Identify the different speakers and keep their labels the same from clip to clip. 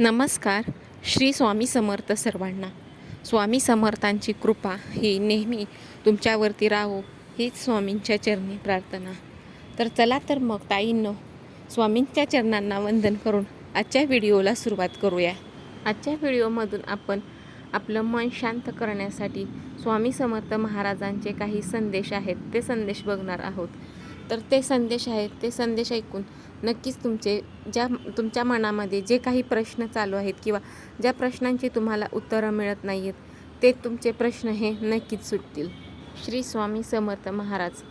Speaker 1: नमस्कार. श्री स्वामी समर्थ सर्वांना. स्वामी समर्थांची कृपा ही नेहमी तुमच्यावरती राहो हीच स्वामींच्या चरणी प्रार्थना. तर चला तर मग ताईंनो स्वामींच्या चरणांना वंदन करून आजच्या व्हिडिओला सुरुवात करूया. आजच्या व्हिडिओमधून आपण आपलं मन शांत करण्यासाठी स्वामी समर्थ महाराजांचे काही संदेश आहेत ते संदेश बघणार आहोत. तर ते संदेश आहेत ते संदेश ऐकून नक्कीच तुमचे ज्या तुमच्या मनामध्ये जे काही प्रश्न चालू आहेत किंवा ज्या प्रश्नांची तुम्हाला उत्तरं मिळत नाही आहेत ते तुमचे प्रश्न हे नक्कीच सुटतील. श्री स्वामी समर्थ महाराज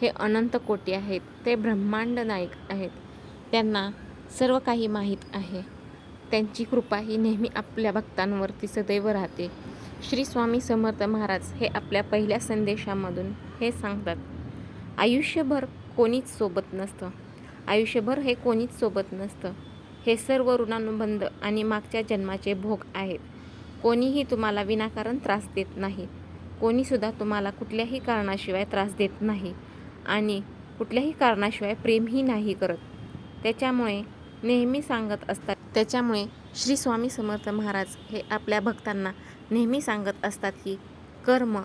Speaker 1: हे अनंत कोटी आहेत ते ब्रह्मांड नायक आहेत. त्यांना सर्व काही माहीत आहे. त्यांची कृपा ही नेहमी आपल्या भक्तांवरती सदैव राहते. श्री स्वामी समर्थ महाराज हे आपल्या पहिल्या संदेशामधून हे सांगतात. आयुष्यभर कोणीच सोबत नसतं. आयुष्यभर हे कोणीच सोबत नसतं. हे सर्व ऋणानुबंध आणि मागच्या जन्माचे भोग आहेत. कोणीही तुम्हाला विनाकारण त्रास देत नाही. कोणीसुद्धा तुम्हाला कुठल्याही कारणाशिवाय त्रास देत नाही. आणि कुठल्याही कारणाशिवाय प्रेमही नाही करत. त्याच्यामुळे नेहमी सांगत असतात त्याच्यामुळे श्री स्वामी समर्थ महाराज हे आपल्या भक्तांना नेहमी सांगत असतात की कर्म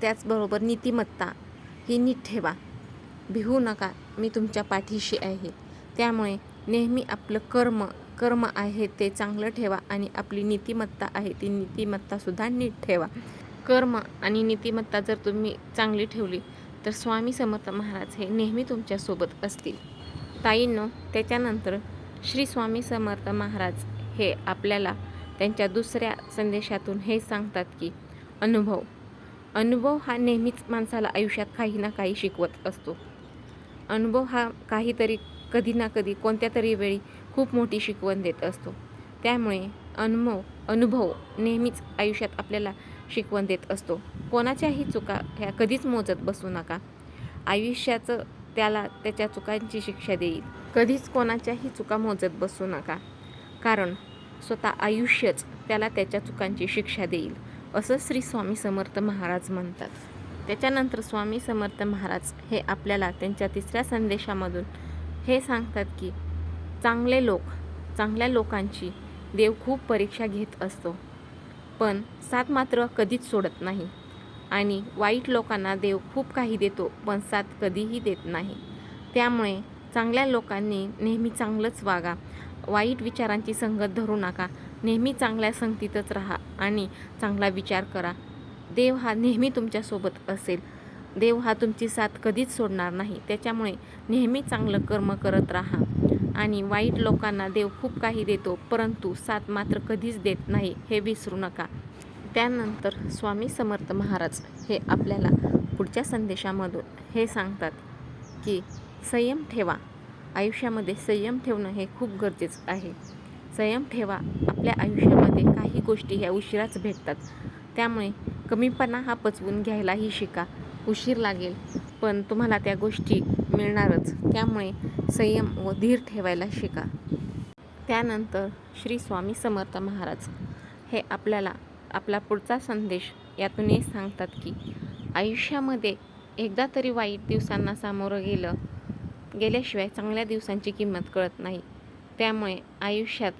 Speaker 1: त्याचबरोबर नीतिमत्ता ही नीट ठेवा. भिवू नका मी तुमच्या पाठीशी आहे. त्यामुळे नेहमी आपलं कर्म कर्म आहे ते चांगलं ठेवा आणि आपली नीतिमत्ता आहे ती नीतिमत्तासुद्धा नीट ठेवा. कर्म आणि नीतिमत्ता जर तुम्ही चांगली ठेवली तर स्वामी समर्थ महाराज हे नेहमी तुमच्यासोबत असतील. ताईंनो त्याच्यानंतर श्री स्वामी समर्थ महाराज हे आपल्याला त्यांच्या दुसऱ्या संदेशातून हे सांगतात की अनुभव अनुभव हा नेहमीच माणसाला आयुष्यात काही ना काही शिकवत असतो. अनुभव हा काहीतरी कधी ना कधी कोणत्या तरी वेळी खूप मोठी शिकवण देत असतो. त्यामुळे अनुभव अनुभव नेहमीच आयुष्यात आपल्याला शिकवण देत असतो. कोणाच्याही चुका ह्या कधीच मोजत बसू नका. आयुष्याचं त्याला त्याच्या चुकांची शिक्षा देईल. कधीच कोणाच्याही चुका मोजत बसू नका. कारण स्वतः आयुष्यच त्याला त्याच्या चुकांची शिक्षा देईल असं श्री स्वामी समर्थ महाराज म्हणतात. त्याच्यानंतर स्वामी समर्थ महाराज हे आपल्याला त्यांच्या तिसऱ्या संदेशामधून हे सांगतात की चांगले लोक चांगल्या लोकांची देव खूप परीक्षा घेत असतो. पण साथ मात्र कधीच सोडत नाही. आणि वाईट लोकांना देव खूप काही देतो पण साथ कधीही देत नाही. त्यामुळे चांगल्या लोकांनी नेहमी चांगलंच वागा. वाईट विचारांची संगत धरू नका. नेहमी चांगल्या संगतीतच राहा आणि चांगला विचार करा. देव हा नेहमी तुमच्यासोबत असेल. देव हा तुमची साथ कधीच सोडणार नाही. त्याच्यामुळे नेहमी चांगलं कर्म करत राहा. आणि वाईट लोकांना देव खूप काही देतो परंतु साथ मात्र कधीच देत नाही हे विसरू नका. त्यानंतर स्वामी समर्थ महाराज हे आपल्याला पुढच्या संदेशामधून हे सांगतात की संयम ठेवा. आयुष्यामध्ये संयम ठेवणं हे खूप गरजेचं आहे. संयम ठेवा. आपल्या आयुष्यामध्ये काही गोष्टी ह्या उशिराच भेटतात. त्यामुळे कमीपणा हा पचवून घ्यायलाही शिका. उशीर लागेल पण तुम्हाला त्या गोष्टी मिळणारच. त्यामुळे संयम व धीर ठेवायला शिका. त्यानंतर श्री स्वामी समर्थ महाराज हे आपल्याला आपला पुढचा संदेश यातून हे सांगतात की आयुष्यामध्ये एकदा तरी वाईट दिवसांना सामोरं गेलं गेल्याशिवाय चांगल्या दिवसांची किंमत कळत नाही. त्यामुळे आयुष्यात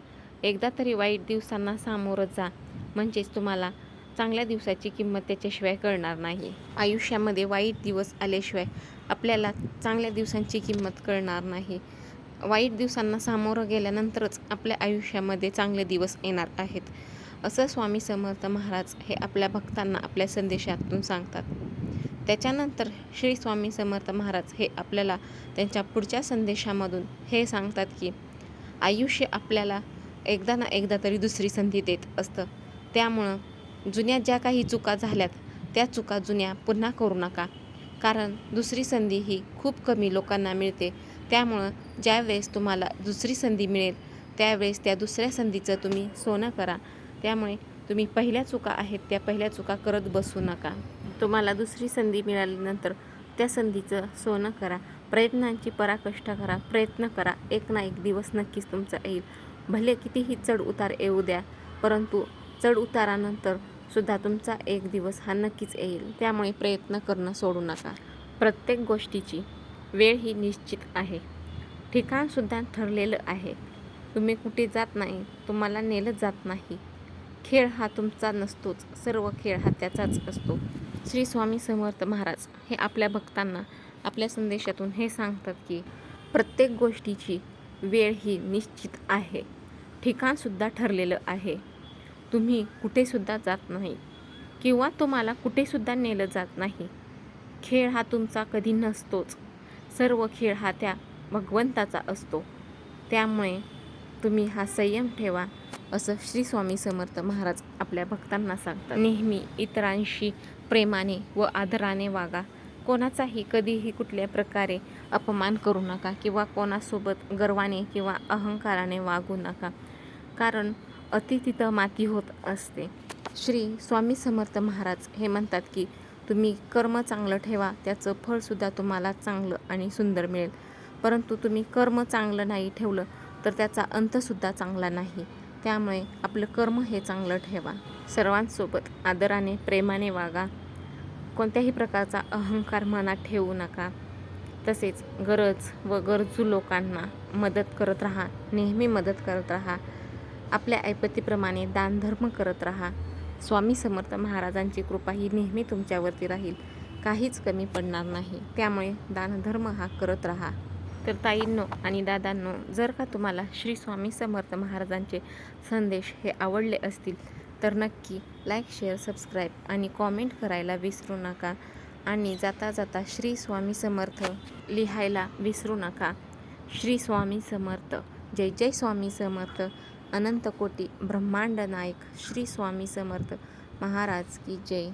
Speaker 1: एकदा तरी वाईट दिवसांना सामोरं जा. म्हणजेच तुम्हाला चांगल्या दिवसाची किंमत त्याच्याशिवाय कळणार नाही. आयुष्यामध्ये वाईट दिवस आल्याशिवाय आपल्याला चांगल्या दिवसांची किंमत कळणार नाही. वाईट दिवसांना सामोरं गेल्यानंतरच आपल्या आयुष्यामध्ये चांगले दिवस येणार आहेत. असं स्वामी समर्थ महाराज हे आपल्या भक्तांना आपल्या संदेशातून सांगतात. त्याच्यानंतर श्री स्वामी समर्थ महाराज हे आपल्याला त्यांच्या पुढच्या संदेशामधून हे सांगतात की आयुष्य आपल्याला एकदा ना एकदा तरी दुसरी संधी देत असतं. त्यामुळं जुन्या ज्या काही चुका झाल्यात त्या चुका जुन्या पुन्हा करू नका. कारण दुसरी संधी ही खूप कमी लोकांना मिळते. त्यामुळं ज्यावेळेस तुम्हाला दुसरी संधी मिळेल त्यावेळेस त्या दुसऱ्या संधीचं तुम्ही सोनं करा. त्यामुळे तुम्ही पहिल्या चुका आहेत त्या पहिल्या चुका करत बसू नका. तुम्हाला दुसरी संधी मिळाल्यानंतर त्या संधीचं सोनं करा. प्रयत्नांची पराकष्ट करा प्रयत्न करा. एक ना एक दिवस नक्कीच तुमचा येईल. भले कितीही चढ उतार येऊ द्या परंतु चढ उतारानंतर सुद्धा तुमचा एक दिवस हा नक्कीच येईल. त्यामुळे प्रयत्न करणं सोडू नका. प्रत्येक गोष्टीची वेळ ही निश्चित आहे. ठिकाणसुद्धा ठरलेलं आहे. तुम्ही कुठे जात नाही तुम्हाला नेलं जात नाही. खेळ हा तुमचा नसतोच सर्व खेळ हा त्याचाच असतो. श्री स्वामी समर्थ महाराज हे आपल्या भक्तांना आपल्या संदेशातून हे सांगतात की प्रत्येक गोष्टीची वेळ ही निश्चित आहे. ठिकाणसुद्धा ठरलेलं आहे. तुम्ही कुठेसुद्धा जात नाही. किंवा तुम्हाला कुठेसुद्धा नेलं जात नाही. खेळ हा तुमचा कधी नसतोच. सर्व खेळ हा त्या भगवंताचा असतो. त्यामुळे तुम्ही हा संयम ठेवा असं श्री स्वामी समर्थ महाराज आपल्या भक्तांना सांगतात. नेहमी इतरांशी प्रेमाने व आदराने वागा. कोणाचाही कधीही कुठल्या प्रकारे अपमान करू नका किंवा कोणासोबत गर्वाने किंवा अहंकाराने वागू नका. कारण अति तिथं माती होत असते. श्री स्वामी समर्थ महाराज हे म्हणतात की तुम्ही कर्म चांगलं ठेवा त्याचं फळसुद्धा तुम्हाला चांगलं आणि सुंदर मिळेल. परंतु तुम्ही कर्म चांगलं नाही ठेवलं तर त्याचा अंतसुद्धा चांगला नाही. त्यामुळे आपलं कर्म हे चांगलं ठेवा. सर्वांसोबत आदराने प्रेमाने वागा. कोणत्याही प्रकारचा अहंकार मनात ठेवू नका. तसेच गरज व गरजू लोकांना मदत करत राहा. नेहमी मदत करत राहा. आपल्या ऐपतीप्रमाणे दानधर्म करत राहा. स्वामी समर्थ महाराजांची कृपा ही नेहमी तुमच्यावरती राहील. काहीच कमी पडणार नाही. त्यामुळे दानधर्म हा करत राहा. तर ताईंनो आणि दादांनो जर का तुम्हाला श्री स्वामी समर्थ महाराजांचे संदेश हे आवडले असतील तर नक्की लाईक शेअर सबस्क्राईब आणि कॉमेंट करायला विसरू नका. आणि जाता जाता श्री स्वामी समर्थ लिहायला विसरू नका. श्री स्वामी समर्थ. जय जय स्वामी समर्थ. अनंतकोटी ब्रह्मांड नायक श्री स्वामी समर्थ महाराज की जय.